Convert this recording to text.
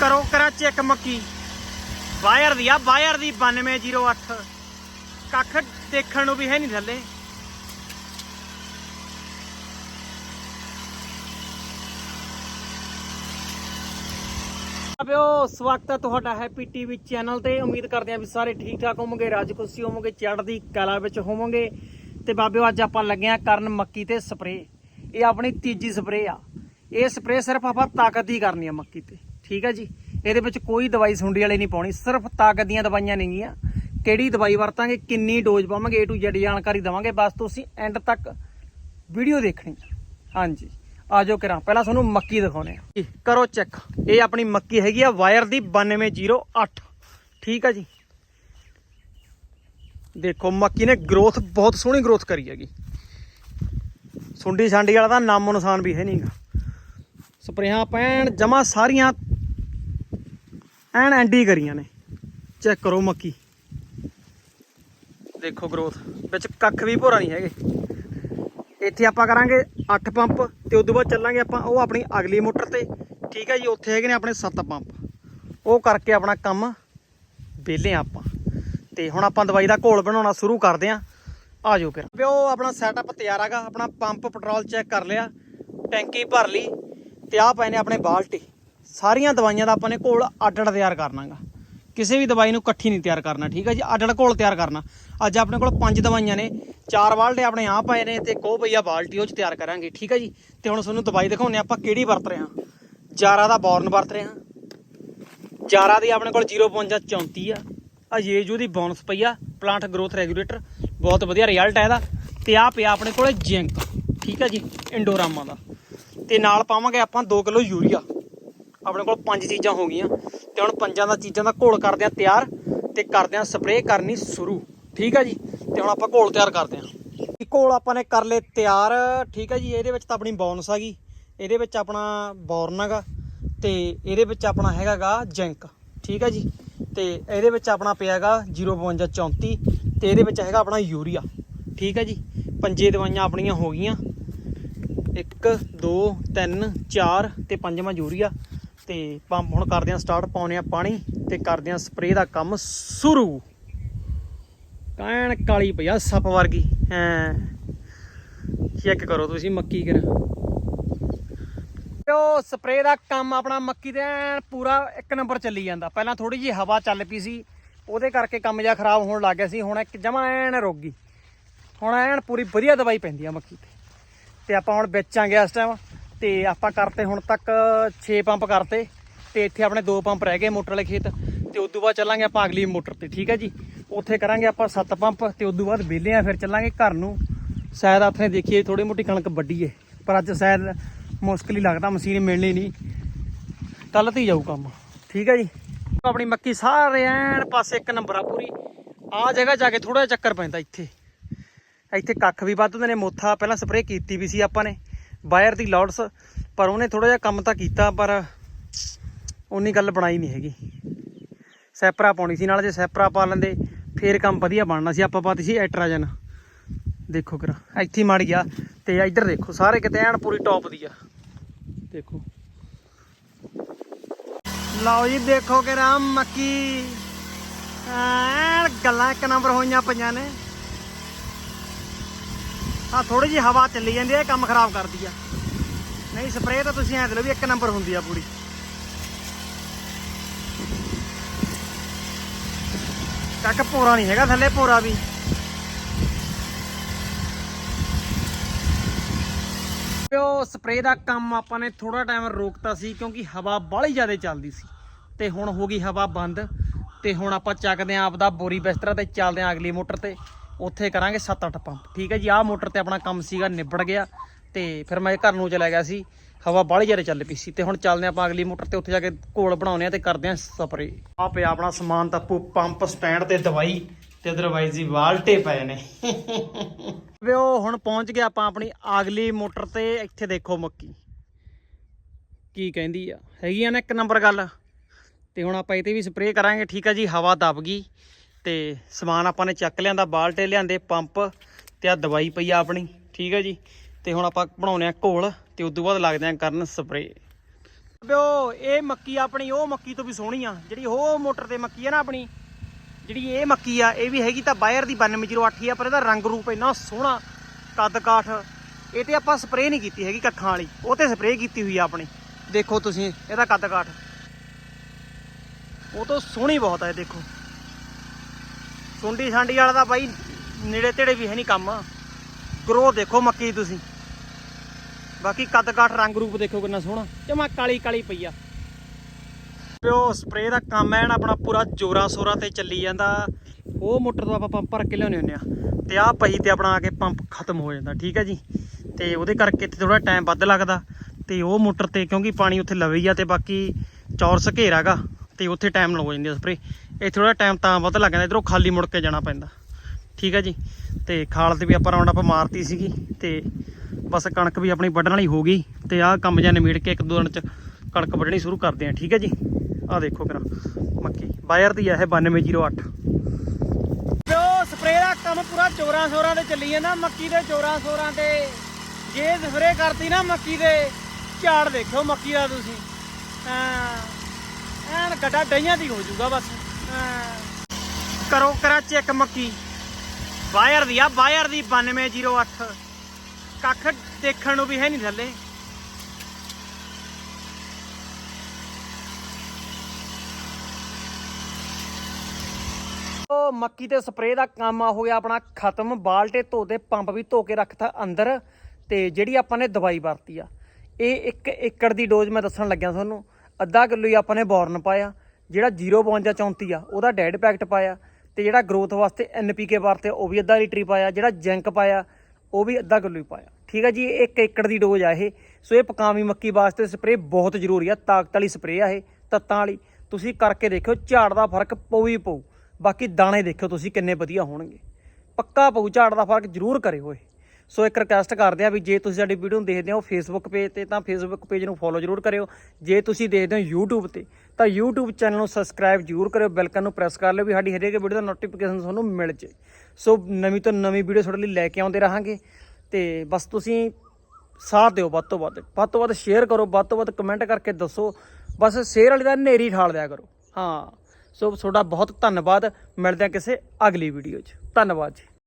ਕਰੋ ਕਰਾ ਚੈੱਕ ਮੱਕੀ। ਵਾਇਰ ਦੀ ਆ, ਵਾਇਰ ਦੀ 9208 ਕੱਖ ਦੇਖਣ ਨੂੰ ਵੀ ਹੈ ਨਹੀਂ ਥੱਲੇ। ਅਬਿਓ, ਸਵਾਗਤ ਹੈ ਤੁਹਾਡਾ ਹੈਪੀ ਟੀਵੀ ਚੈਨਲ ਤੇ। ਉਮੀਦ ਕਰਦੇ ਹਾਂ ਵੀ ਸਾਰੇ ਠੀਕ ਠਾਕ ਹੋਵੋਗੇ, ਰਾਜ ਖੁਸ਼ੀ ਹੋਵੋਗੇ, ਚੜ੍ਹਦੀ ਕਲਾ ਵਿੱਚ ਹੋਵੋਗੇ। ਤੇ ਬਾਬਿਓ, ਅੱਜ ਆਪਾਂ ਲੱਗੇ ਆ ਕਰਨ ਮੱਕੀ ਤੇ ਸਪਰੇ ਇਹ ਆਪਣੀ ਤੀਜੀ ਸਪਰੇ ਆ। ਇਹ ਸਪਰੇ ਸਿਰਫ ਆਪਾਂ ਤਾਕਤ ਦੀ ਕਰਨੀ ਆ ਮੱਕੀ ਤੇ। ਠੀਕ ਹੈ ਜੀ? ਇਹਦੇ ਵਿੱਚ ਕੋਈ ਦਵਾਈ ਸੁੰਡੀ ਵਾਲੀ ਨਹੀਂ ਪਾਉਣੀ, ਸਿਰਫ ਤਾਕਤ ਦੀਆਂ ਦਵਾਈਆਂ ਨੇਗੀਆਂ ਕਿਹੜੀ ਦਵਾਈ ਵਰਤਾਂਗੇ, ਕਿੰਨੀ ਡੋਜ਼ ਪਾਵਾਂਗੇ, A to Z ਜਾਣਕਾਰੀ ਦਵਾਂਗੇ, ਬਸ ਤੁਸੀਂ ਐਂਡ ਤੱਕ ਵੀਡੀਓ ਦੇਖਣੀ ਆ। ਹਾਂਜੀ ਆਜੋ ਕਰਾਂ ਪਹਿਲਾਂ ਤੁਹਾਨੂੰ ਮੱਕੀ ਦਿਖਾਉਣੇ ਆ। ਕਰੋ ਚੈੱਕ ਇਹ ਆਪਣੀ ਮੱਕੀ ਹੈਗੀ ਆ ਵਾਇਰ ਦੀ 9208 ਠੀਕ ਆ ਜੀ? ਦੇਖੋ, ਮੱਕੀ ਨੇ ਗਰੋਥ ਬਹੁਤ ਸੋਹਣੀ ਗਰੋਥ ਕਰੀ ਹੈਗੀ। ਸੁੰਡੀ ਸਾਂਡੀ ਵਾਲਾ ਤਾਂ ਨਾਮੋ ਨਿਸ਼ਾਨ ਵੀ ਹੈ ਨਹੀਂਗਾ ਸਪਰੇਹਾਂ ਪੈਣ ਜਮਾ ਸਾਰੀਆਂ ਐਨ ਐਂਡੀ ਕਰੀਆਂ ਨੇ। ਚੈੱਕ ਕਰੋ ਮੱਕੀ। ਦੇਖੋ ਗਰੋਥ ਵਿੱਚ ਕੱਖ ਵੀ ਭੋਰਾ ਨਹੀਂ ਹੈਗੇ। ਇੱਥੇ ਆਪਾਂ ਕਰਾਂਗੇ 8 ਪੰਪ ਤੇ ਉਦੋਂ ਬਾਅਦ ਚੱਲਾਂਗੇ ਆਪਾਂ ਉਹ ਆਪਣੀ ਅਗਲੀ ਮੋਟਰ ਤੇ। ਠੀਕ ਹੈ ਜੀ, ਉੱਥੇ ਹੈਗੇ ਨੇ ਆਪਣੇ 7 ਪੰਪ ਉਹ ਕਰਕੇ ਆਪਣਾ ਕੰਮ ਵਿਹਲੇ ਹਾਂ ਆਪਾਂ। ਤੇ ਹੁਣ ਆਪਾਂ ਦਵਾਈ ਦਾ ਘੋਲ ਬਣਾਉਣਾ ਸ਼ੁਰੂ ਕਰਦੇ ਆਂ। ਆ ਜਾਓ ਫਿਰ। ਵੀ ਉਹ ਆਪਣਾ ਸੈਟਅਪ ਤਿਆਰ ਹੈਗਾ। ਆਪਣਾ ਪੰਪ ਪੈਟਰੋਲ ਚੈੱਕ ਕਰ ਲਿਆ। ਟੈਂਕੀ ਭਰ ਲਈ। ਤੇ ਆਹ ਪਏ ਨੇ ਆਪਣੇ ਬਾਲਟੀ। ਸਾਰੀਆਂ ਦਵਾਈਆਂ ਦਾ ਆਪਾਂ ਨੇ ਘੋਲ ਅੱਡ ਅੱਡ ਤਿਆਰ ਕਰਨਾਗਾ। ਕਿਸੇ ਵੀ ਦਵਾਈ ਨੂੰ ਇਕੱਠੀ ਨਹੀਂ ਤਿਆਰ ਕਰਨਾ, ਠੀਕ ਹੈ ਜੀ? ਅੱਡ ਅੱਡ ਘੋਲ ਤਿਆਰ ਕਰਨਾ। ਅੱਜ ਆਪਣੇ ਕੋਲ ਪੰਜ ਦਵਾਈਆਂ ਨੇ, ਚਾਰ ਬਾਲਟੇ ਆਪਣੇ ਆਹ ਪਏ ਨੇ ਤੇ ਕੋ ਭਈਆ ਬਾਲਟੀ ਉਹ ਚ ਤਿਆਰ ਕਰਾਂਗੇ, ਠੀਕ ਹੈ ਜੀ? ਤੇ ਹੁਣ ਤੁਹਾਨੂੰ ਦਵਾਈ ਦਿਖਾਉਂਦੇ ਹਾਂ ਆਪਾਂ ਕਿਹੜੀ ਵਰਤ ਰਹੇ ਹਾਂ। ਜਾਰਾ ਦਾ ਬੌਰਨ ਵਰਤ ਰਹੇ ਹਾਂ। ਜਾਰਾ ਦੀ ਆਪਣੇ ਕੋਲ 0.34 ਆ। ਆ ਯੇਜੂ ਦੀ ਬੋਨਸ ਪਈ ਆ, ਪਲਾਂਟ ਗਰੋਥ ਰੈਗੂਲੇਟਰ, ਬਹੁਤ ਵਧੀਆ ਰਿਜ਼ਲਟ ਹੈ ਇਹਦਾ। ਤੇ ਆ ਪਿਆ ਆਪਣੇ ਕੋਲ ਜਿੰਕ, ਠੀਕ ਆ ਜੀ? ਇੰਡੋਰਾਮਾ ਦਾ। ਤੇ ਨਾਲ ਪਾਵਾਂਗੇ ਆਪਾਂ 2 ਕਿਲੋ ਯੂਰੀਆ। ਆਪਣੇ ਕੋਲ ਪੰਜ ਚੀਜ਼ਾਂ ਹੋ ਗਈਆਂ ਤੇ ਹੁਣ ਪੰਜਾਂ ਦਾ ਚੀਜ਼ਾਂ ਦਾ ਘੋਲ ਕਰਦੇ ਆ ਤਿਆਰ ਤੇ ਕਰਦੇ ਆ ਸਪਰੇਅ ਕਰਨੀ ਸ਼ੁਰੂ, ਠੀਕ ਹੈ ਜੀ? ਤੇ ਹੁਣ ਆਪਾਂ ਘੋਲ ਤਿਆਰ ਕਰਦੇ ਆ ਘੋਲ ਆਪਾਂ ਨੇ ਕਰ ਲਏ ਤਿਆਰ, ਠੀਕ ਹੈ ਜੀ? ਇਹਦੇ ਵਿੱਚ ਤਾਂ ਆਪਣੀ ਬੋਨਸ ਹੈਗੀ ਇਹਦੇ ਵਿੱਚ ਆਪਣਾ ਬੋਰਨ ਹੈਗਾ ਤੇ ਇਹਦੇ ਵਿੱਚ ਆਪਣਾ ਹੈਗਾਗਾ ਜਿੰਕ ਠੀਕ ਹੈ ਜੀ? ਤੇ ਇਹਦੇ ਵਿੱਚ ਆਪਣਾ ਪਿਆਗਾ 0.34 ਤੇ ਇਹਦੇ ਵਿੱਚ ਹੈਗਾ ਆਪਣਾ ਯੂਰੀਆ ਠੀਕ ਹੈ ਜੀ? ਪੰਜੇ ਦਵਾਈਆਂ ਆਪਣੀਆਂ ਹੋ ਗਈਆਂ। 1 2 3 4 ਤੇ ਪੰਜਵਾਂ ਯੂਰੀਆ ਤੇ ਪੰਪ ਹੁਣ ਕਰਦੇ ਆ ਸਟਾਰਟ ਪਾਉਨੇ ਆ ਪਾਣੀ ਤੇ ਕਰਦੇ ਆ ਸਪਰੇਅ ਦਾ ਕੰਮ ਸ਼ੁਰੂ। ਕਹਿਣ ਕਾਲੀ ਪਈ ਆ ਸੱਪ ਵਰਗੀ, ਹਾਂ। ਚੈੱਕ ਕਰੋ ਤੁਸੀਂ ਮੱਕੀ ਕਰ ਉਹ ਸਪਰੇਅ ਦਾ ਕੰਮ ਆਪਣਾ ਮੱਕੀ ਦੇ ਐਨ ਪੂਰਾ ਇੱਕ ਨੰਬਰ ਚੱਲੀ ਜਾਂਦਾ। ਪਹਿਲਾਂ ਥੋੜੀ ਜਿਹੀ ਹਵਾ ਚੱਲ ਪਈ ਸੀ, ਉਹਦੇ ਕਰਕੇ ਕੰਮ ਜਿਹਾ ਖਰਾਬ ਹੋਣ ਲੱਗ ਗਿਆ ਸੀ, ਹੁਣ ਇੱਕ ਜਮਾ ਐਨ ਰੁਕ ਗਈ। ਹੁਣ ਐਨ ਪੂਰੀ ਵਧੀਆ ਦਵਾਈ ਪੈਂਦੀ ਆ ਮੱਕੀ ਤੇ। ਤੇ ਆਪਾਂ ਹੁਣ ਵੇਚਾਂਗੇ ਇਸ ਟਾਈਮ ਤੇ ਆਪਾਂ ਕਰਤੇ ਹੁਣ ਤੱਕ 6 ਪੰਪ ਕਰਤੇ ਤੇ ਇੱਥੇ ਆਪਣੇ ਦੋ ਪੰਪ ਰਹਿ ਗਏ ਮੋਟਰ ਵਾਲੇ ਖੇਤ ਤੇ ਤੋਂ ਬਾਅਦ ਚੱਲਾਂਗੇ ਆਪਾਂ ਅਗਲੀ ਮੋਟਰ ਤੇ, ਠੀਕ ਹੈ ਜੀ? ਉੱਥੇ ਕਰਾਂਗੇ ਆਪਾਂ 7 ਪੰਪ ਤੇ ਤੋਂ ਬਾਅਦ ਵਿਹਲੇ ਆ, ਫਿਰ ਚੱਲਾਂਗੇ ਘਰ ਨੂੰ। ਸ਼ਾਇਦ ਆਪਣੇ ਦੇਖੀਏ ਥੋੜੀ ਮੋਟੀ ਕਣਕ ਵੱਡੀ ਏ ਪਰ ਅੱਜ ਸ਼ਾਇਦ ਮੁਸ਼ਕਿਲ ਹੀ ਲੱਗਦਾ, ਮਸ਼ੀਨ ਮਿਲਣੀ ਨਹੀਂ। ਕੱਲ ਤੇ ਹੀ ਜਾਊ ਕੰਮ, ਠੀਕ ਹੈ ਜੀ? ਆਪਣੀ ਮੱਕੀ ਸਾਰੇ ਐਨ ਪਾਸੇ ਇੱਕ ਨੰਬਰ ਆ ਪੂਰੀ। ਆ ਜਗ੍ਹਾ ਜਾ ਕੇ ਥੋੜਾ ਜਿਹਾ ਚੱਕਰ ਪੈਂਦਾ ਇੱਥੇ। ਇੱਥੇ ਕੱਖ ਵੀ ਵੱਧਦੇ ਨੇ, ਮੋਥਾ ਪਹਿਲਾਂ ਸਪਰੇਅ ਕੀਤੀ ਵੀ ਸੀ ਆਪਾਂ ਨੇ। ਵਾਇਰ ਦੀ ਲੌਡਸ ਪਰ ਉਹਨੇ ਥੋੜਾ ਜਿਹਾ ਕੰਮ ਤਾਂ ਕੀਤਾ, ਪਰ ਉਨੀ ਗੱਲ ਬਣਾਈ ਨਹੀਂ ਹੈਗੀ। ਸੈਪਰਾ ਪਾਉਣੀ ਸੀ, ਨਾਲ ਜੇ ਸੈਪਰਾ ਪਾ ਲੈਂਦੇ, ਫੇਰ ਕੰਮ ਵਧੀਆ ਬਣਨਾ ਸੀ। ਆਪਾਂ ਪਾਤੀ ਸੀ ਐਟਰਾਜਨ। ਦੇਖੋ ਕਰਾ, ਇੱਥੇ ਹੀ ਮੜ ਗਿਆ। ਤੇ ਇੱਧਰ ਦੇਖੋ, ਸਾਰੇ ਕਿਤੇ ਐਨ ਪੂਰੀ ਟੌਪ ਦੀ ਆ। ਦੇਖੋ। ਲਓ ਜੀ, ਦੇਖੋ ਕਿ ਰਾਮ ਮੱਕੀ। ਐਨ ਗੱਲਾਂ ਇੱਕ ਨੰਬਰ ਹੋਈਆਂ ਪਈਆਂ ਨੇ। ਆ ਥੋੜੀ ਜਿਹੀ ਹਵਾ ਚੱਲੀ ਜਾਂਦੀ ਹੈ ਕੰਮ ਖਰਾਬ ਕਰਦੀ ਆ। ਨਹੀਂ ਸਪਰੇਅ ਤਾਂ ਤੁਸੀਂ ਐਂ ਦੇ ਲਓ ਵੀ ਇੱਕ ਨੰਬਰ ਹੁੰਦੀ ਆ ਪੂਰੀ। ਕੱਕ ਪੋਰਾ ਨਹੀਂ ਹੈਗਾ ਥੱਲੇ, ਪੋਰਾ ਵੀ। ਉਹ ਸਪਰੇਅ ਦਾ ਕੰਮ ਆਪਾਂ ਨੇ ਥੋੜਾ ਟਾਈਮ ਰੋਕਤਾ ਸੀ ਕਿਉਂਕਿ ਹਵਾ ਬਾਹਲੀ ਜ਼ਿਆਦਾ ਚੱਲਦੀ ਸੀ। ਤੇ ਹੁਣ ਹੋ ਗਈ ਹਵਾ ਬੰਦ। ਤੇ ਹੁਣ ਆਪਾਂ ਚੱਕਦੇ ਆਂ ਆਪਦਾ ਬੋਰੀ ਬਿਸਤਰਾ ਤੇ ਚੱਲਦੇ ਆਂ ਅਗਲੀ ਮੋਟਰ ਤੇ। ਉੱਥੇ ਕਰਾਂਗੇ 7-8 ਪੰਪ। ਠੀਕ ਹੈ ਜੀ, ਆਹ ਮੋਟਰ ਤੇ ਆਪਣਾ ਕੰਮ ਸੀਗਾ, ਨਿਬੜ ਗਿਆ ਤੇ ਫਿਰ ਮੈਂ ਘਰ ਨੂੰ ਚਲਾ ਗਿਆ ਸੀ। ਹਵਾ ਬਾਹਲੀ ਜ਼ਿਆਦਾ ਚੱਲ ਪਈ ਸੀ ਤੇ ਹੁਣ ਚੱਲਦੇ ਆਂ ਆਪਾਂ ਅਗਲੀ ਮੋਟਰ ਤੇ, ਉੱਥੇ ਜਾ ਕੇ ਘੋਲ ਬਣਾਉਨੇ ਆ ਤੇ ਕਰਦੇ ਆਂ ਸਪਰੇ। ਆ ਪਿਆ ਆਪਣਾ ਸਮਾਨ ਤਾਂ ਪੂ- ਪੰਪ ਸਟੈਂਡ ਤੇ ਦਵਾਈ ਤੇ ਅਦਰਵਾਈਜ਼ ਹੀ ਵਾਲਟੇ ਪਏ ਨੇ। ਵੇ ਉਹ ਹੁਣ ਪਹੁੰਚ ਗਏ ਆਪਾਂ ਆਪਣੀ ਅਗਲੀ ਮੋਟਰ ਤੇ, ਇੱਥੇ ਦੇਖੋ ਮੱਕੀ। ਕੀ ਕਹਿੰਦੀ ਆ? ਹੈਗੀ ਆ ਨਾ ਇੱਕ ਨੰਬਰ ਗੱਲ। ਤੇ ਹੁਣ ਆਪਾਂ ਇਹ ਤੇ ਵੀ ਸਪਰੇਅ ਕਰਾਂਗੇ, ਠੀਕ ਆ ਜੀ, ਹਵਾ ਦਬ ਗਈ। ਤੇ ਸਮਾਨ ਆਪਾਂ ਨੇ ਚੱਕ ਲਿਆਂਦਾ, ਬਾਲਟੇ ਲਿਆਂਦੇ, ਪੰਪ ਤੇ ਆ ਦਵਾਈ ਪਈ ਆ ਆਪਣੀ, ਠੀਕ ਹੈ ਜੀ। ਤੇ ਹੁਣ ਆਪਾਂ ਬਣਾਉਨੇ ਆ ਘੋਲ ਤੇ ਉਸ ਤੋਂ ਬਾਅਦ ਲੱਗਦੇ ਆ ਕਰਨ ਸਪਰੇਅ। ਬਿਓ ਇਹ ਮੱਕੀ ਆਪਣੀ, ਉਹ ਮੱਕੀ ਤੋਂ ਵੀ ਸੋਹਣੀ ਆ। ਜਿਹੜੀ ਉਹ ਮੋਟਰ ਤੇ ਮੱਕੀ ਆ ਨਾ ਆਪਣੀ, ਜਿਹੜੀ ਇਹ ਮੱਕੀ ਆ, ਇਹ ਵੀ ਹੈਗੀ ਤਾਂ ਬਾਇਰ ਦੀ 9208 ਹੀ ਆ, ਪਰ ਇਹਦਾ ਰੰਗ ਰੂਪ ਇੰਨਾ ਸੋਹਣਾ, ਕੱਦ ਕਾਠ, ਇਹ ਤੇ ਆਪਾਂ ਸਪਰੇਅ ਨਹੀਂ ਕੀਤੀ ਹੈਗੀ ਕੱਖਾਂ ਵਾਲੀ, ਉਹ ਤੇ ਸਪਰੇਅ ਕੀਤੀ ਹੋਈ ਆ ਆਪਣੀ। ਦੇਖੋ ਤੁਸੀਂ, ਇਹਦਾ ਕੱਦ ਕਾਠ। ਉਹ ਤੋਂ ਸੋਹਣੀ ਬਹੁਤ ਹੈ ਦੇਖੋ। ਸੁੰਡੀ ਸਾਂਡੀ ਵਾਲਾ ਤਾਂ ਬਾਈ ਨੇੜੇ ਤੇੜੇ ਵੀ ਹੈ ਨਹੀਂ ਕੰਮ। ਗਰੋ ਦੇਖੋ ਮੱਕੀ ਤੁਸੀਂ। ਬਾਕੀ ਕੱਦ ਕਾਠ ਰੰਗ ਰੂਪ ਦੇਖੋ ਕਿੰਨਾ ਸੋਹਣਾ। ਜਮਾ ਕਾਲੀ ਕਾਲੀ ਪਈ ਆ। ਪਿਓ ਸਪਰੇਅ ਦਾ ਕੰਮ ਐਨ ਆਪਣਾ ਪੂਰਾ ਜੋਰਾਂ ਸੋਰਾਂ ਤੇ ਚੱਲੀ ਜਾਂਦਾ। ਉਹ ਮੋਟਰ ਤੋਂ ਆਪਾਂ ਪੰਪ ਭਰ ਕੇ ਲਿਆਉਂਦੇ ਹੁੰਦੇ ਆ। ਤੇ ਆਹ ਪਈ ਤੇ ਆਪਣਾ ਆ ਕੇ ਪੰਪ ਖਤਮ ਹੋ ਜਾਂਦਾ, ਠੀਕ ਹੈ ਜੀ। ਤੇ ਉਹਦੇ ਕਰਕੇ ਇੱਥੇ ਥੋੜਾ ਟਾਈਮ ਵੱਧ ਲੱਗਦਾ। ਤੇ ਉਹ ਮੋਟਰ ਤੇ ਕਿਉਂਕਿ ਪਾਣੀ ਉੱਥੇ ਲਵੇ ਹੀ ਆ ਤੇ ਬਾਕੀ ਚੌਰਸ ਘੇਰਾਗਾ। ਤੇ ਉੱਥੇ ਟਾਈਮ ਲੱਗ ਜਾਂਦੀ ਆ ਸਪਰੇਅ ਇਹ ਥੋੜਾ ਟਾਈਮ ਤਾਂ ਵੱਧ ਲੱਗ ਜਾਂਦਾ, ਇਧਰੋਂ ਖਾਲੀ ਮੁੜ ਕੇ ਜਾਣਾ ਪੈਂਦਾ। ਠੀਕ ਹੈ ਜੀ? ਤੇ ਖਾਲ ਤੇ ਵੀ ਆਪਾਂ ਰਾਉਂਡ ਅਪ ਮਾਰਤੀ ਸੀਗੀ, ਤੇ ਬਸ ਕਣਕ ਵੀ ਆਪਣੀ ਵੱਢਣ ਵਾਲੀ ਹੋ ਗਈ, ਤੇ ਆਹ ਕੰਮ ਜਾਂ ਨਿਮੇੜ ਕੇ ਇੱਕ ਦੋ ਦਿਨ ਚ ਕਣਕ ਵੱਢਣੀ ਸ਼ੁਰੂ ਕਰਦੇ ਆ, ਠੀਕ ਹੈ ਜੀ? ਆਹ ਦੇਖੋ ਕਿਰਾ ਮੱਕੀ। ਬਾਇਰ ਦੀ ਆ ਇਹ 9208 ਪਿਓ ਸਪਰੇਅ ਦਾ ਕੰਮ ਪੂਰਾ ਚੋਰਾਂ ਸੋਰਾਂ ਤੇ ਚੱਲੀ ਜਾਂਦਾ, ਮੱਕੀ ਦੇ ਚੋਰਾਂ ਸੋਰਾਂ ਤੇ। ਜੇ ਸਪਰੇਅ ਕਰਤੀ ਨਾ ਮੱਕੀ ਦੇ, ਝਾੜ ਦੇਖੋ ਮੱਕੀ ਦਾ ਤੁਸੀਂ। ਹਾਂ ਐਨ ਗੱਡਾ ਡਈਆਂ ਦੀ ਹੋ ਜਾਊਗਾ ਬਸ। ਕਰੋ ਕਰਾ ਚੈੱਕ ਮੱਕੀ। ਬਾਇਰ ਦੀ ਆ ਬਾਇਰ ਦੀ 9208 ਕੱਖ ਦੇਖਣ ਨੂੰ ਵੀ ਹੈ ਨਹੀਂ ਥੱਲੇ। ਉਹ ਮੱਕੀ ਤੇ ਸਪਰੇਅ ਦਾ ਕੰਮ ਆ, ਹੋ ਗਿਆ ਆਪਣਾ ਖਤਮ। ਬਾਲਟੇ ਧੋ ਤੇ ਪੰਪ ਵੀ ਧੋ ਕੇ ਰੱਖਤਾ ਅੰਦਰ। ਤੇ ਜਿਹੜੀ ਆਪਾਂ ਨੇ ਦਵਾਈ ਵਰਤੀ ਆ, ਇਹ 1 ਏਕੜ ਦੀ ਡੋਜ਼ ਮੈਂ ਦੱਸਣ ਲੱਗਿਆ ਤੁਹਾਨੂੰ। ਅੱਧਾ ਕਿਲੋ ਹੀ ਆਪਾਂ ਨੇ ਬੋਰਨ ਪਾਇਆ। ਜਿਹੜਾ 052 34 ਆ, ਉਹਦਾ ਡੈਡ ਪੈਕਟ ਪਾਇਆ ਤੇ ਜਿਹੜਾ ਗਰੋਥ ਵਾਸਤੇ ਐਨਪੀਕੇ ਵਰਤੇ ਉਹ ਵੀ ਅੱਧਾ ਲੀਟਰ ਹੀ ਪਾਇਆ, ਜਿਹੜਾ ਜਿੰਕ ਪਾਇਆ, ਉਹ ਵੀ ਅੱਧਾ ਕਿਲੋ ਹੀ ਪਾਇਆ। ਠੀਕ ਹੈ ਜੀ, ਇਹ 1 ਏਕੜ ਦੀ ਡੋਜ਼ ਆ ਇਹ। ਸੋ ਇਹ ਪਕਾਵੀ ਮੱਕੀ ਵਾਸਤੇ ਸਪਰੇਅ ਬਹੁਤ ਜ਼ਰੂਰੀ ਆ, ਤਾਕਤ ਵਾਲੀ ਸਪਰੇਅ ਆ ਇਹ, ਤੱਤਾਂ ਵਾਲੀ। ਤੁਸੀਂ ਕਰਕੇ ਦੇਖਿਓ, ਝਾੜ ਦਾ ਫ਼ਰਕ ਪਊ ਹੀ ਪਊ। ਬਾਕੀ ਦਾਣੇ ਦੇਖਿਓ ਤੁਸੀਂ ਕਿੰਨੇ ਵਧੀਆ ਹੋਣਗੇ। ਪੱਕਾ ਪਊ, ਝਾੜ ਦਾ ਫ਼ਰਕ ਜ਼ਰੂਰ ਕਰਿਓ ਇਹ। ਸੋ ਇੱਕ ਰਿਕਵੈਸਟ ਕਰਦੇ ਆ ਵੀ ਜੇ ਤੁਸੀਂ ਸਾਡੀ ਵੀਡੀਓ ਨੂੰ ਦੇਖਦੇ ਹੋ ਫੇਸਬੁੱਕ ਪੇਜ ਤੇ, ਤਾਂ ਫੇਸਬੁੱਕ ਪੇਜ ਨੂੰ ਫੋਲੋ ਜ਼ਰੂਰ ਕਰਿਓ। ਜੇ ਤੁਸੀਂ ਦੇਖਦੇ ਹੋ YouTube ਤੇ, ਤਾਂ YouTube ਚੈਨਲ ਨੂੰ ਸਬਸਕ੍ਰਾਈਬ ਜ਼ਰੂਰ ਕਰਿਓ ਬੈਲਕਨ ਨੂੰ ਪ੍ਰੈਸ ਕਰ ਲਿਓ ਵੀ ਸਾਡੀ ਹਰੇਕ ਵੀਡੀਓ ਦਾ ਨੋਟੀਫਿਕੇਸ਼ਨ ਤੁਹਾਨੂੰ ਮਿਲ ਜੇ। ਸੋ ਨਵੀਂ ਤੋਂ ਨਵੀਂ ਵੀਡੀਓ ਤੁਹਾਡੇ ਲਈ ਲੈ ਕੇ ਆਉਂਦੇ ਰਹਾਂਗੇ। ਤੇ ਬਸ ਤੁਸੀਂ ਸਾਥ ਦਿਓ ਵੱਧ ਤੋਂ ਵੱਧ ਵੱਧ ਤੋਂ ਵੱਧ ਸ਼ੇਅਰ ਕਰੋ, ਵੱਧ ਤੋਂ ਵੱਧ ਕਮੈਂਟ ਕਰਕੇ ਦੱਸੋ। ਬਸ ਸ਼ੇਅਰ ਵਾਲੀ ਦਾ ਨੇਰੀ ਠਾਲ ਦਿਆ ਕਰੋ। ਹਾਂ, ਸੋ ਤੁਹਾਡਾ ਬਹੁਤ ਧੰਨਵਾਦ। ਮਿਲਦੇ ਹਾਂ ਕਿਸੇ ਅਗਲੀ ਵੀਡੀਓ 'ਚ। ਧੰਨਵਾਦ ਜੀ।